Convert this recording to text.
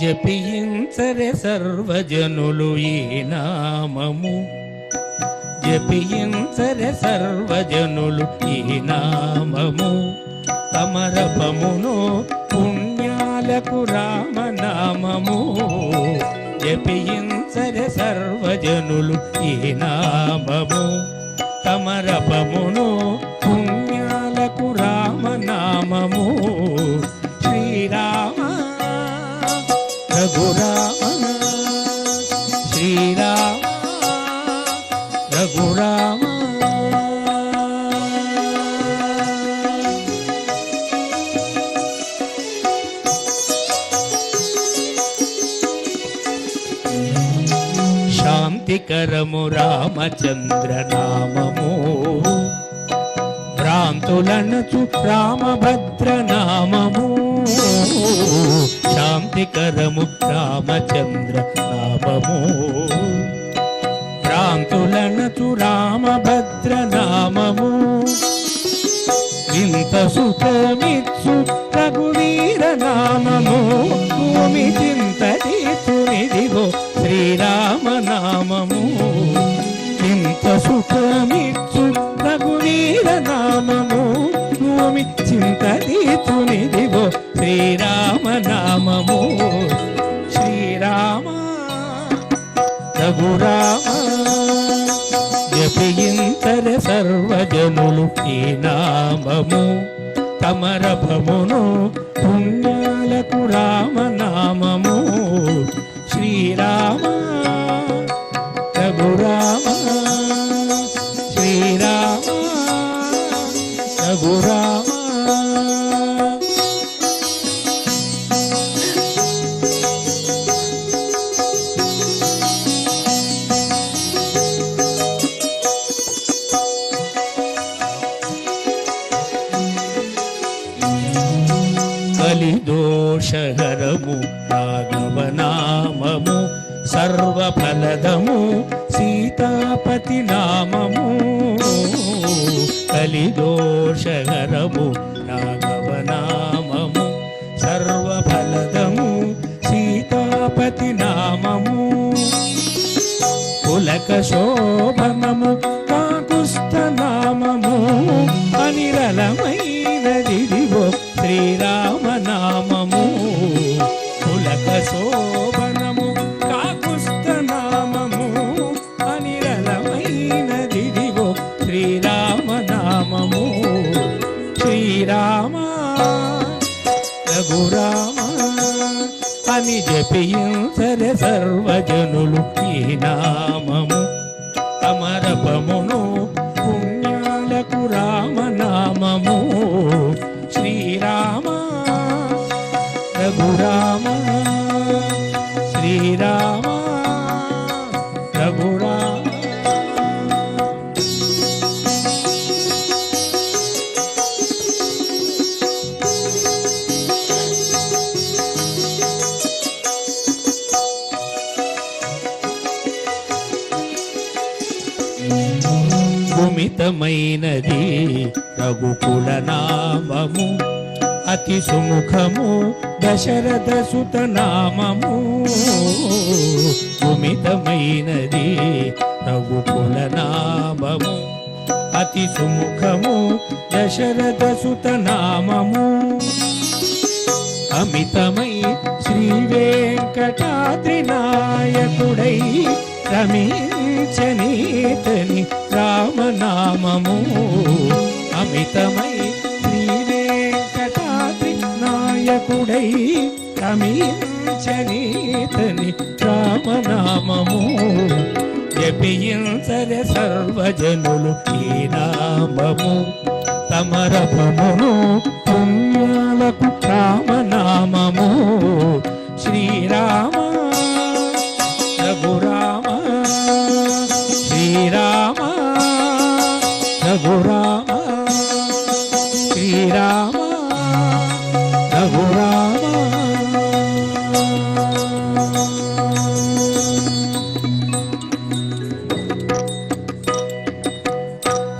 జపించరే సర్వజనులు ఈ నామము. జపించరే సర్వజనులు ఈ నామము. తమరపమును పుణ్యాలకు రామనామము. జపించరే సర్వజనులు ఈ నామము. తమరపమును రఘురామ శ్రీరామ రఘురామ. శాంతికరము రామచంద్ర నామము భ్రాంతులనచు రామభద్ర నామము శాంతికరము రామచంద్ర నామము భ్రాంతులనచు రామభద్ర నామము. వింత సుఖమిచ్చు రఘువీర నామము. భూమి చింత తీర్చునిదిగో శ్రీరామ నామము. ఇంత సుఖమిచ్చు రఘువీర నామము. భూమి చింత తీర్చునిదిగో శ్రీరామ నామము శ్రీరామ రఘురామ జపించర సర్వజనులు ఈ నామము. తమరభమును పుణ్యాలకు రామనామము. దోషహరము రాఘవనామము సర్వఫలదము సీతాపతి నామము కలిదోషహరము రాఘవనామము సర్వఫలదము సీతాపతి నామము పులక శోభనము కాకుస్థ నామము అనిరలమైనదిదిగో శ్రీరామ రాము శ్రీరామ రఘురామ అని జపించరే సర్వజనులు ఈ నామము. అమరపమును పుణ్యాలకు రామనామము. శ్రీరామ రఘురామ సుమితమైనది రఘుకుల నామము అతి సుముఖము దశరథ సుత నామము సుమితమైనది రఘుకుల నామము అతి సుముఖము దశరథ సుత నామము అమితమై శ్రీ వెంకటాద్రి నాయకుడై రమించనీతని రామనామము. అమితమై శ్రీ వెంకటాద్రి నాయకుడై రమించనీతని రామనామము. జపించరే సర్వజనులు ఈ నామము. తమరపమును పుణ్యాలకు రామ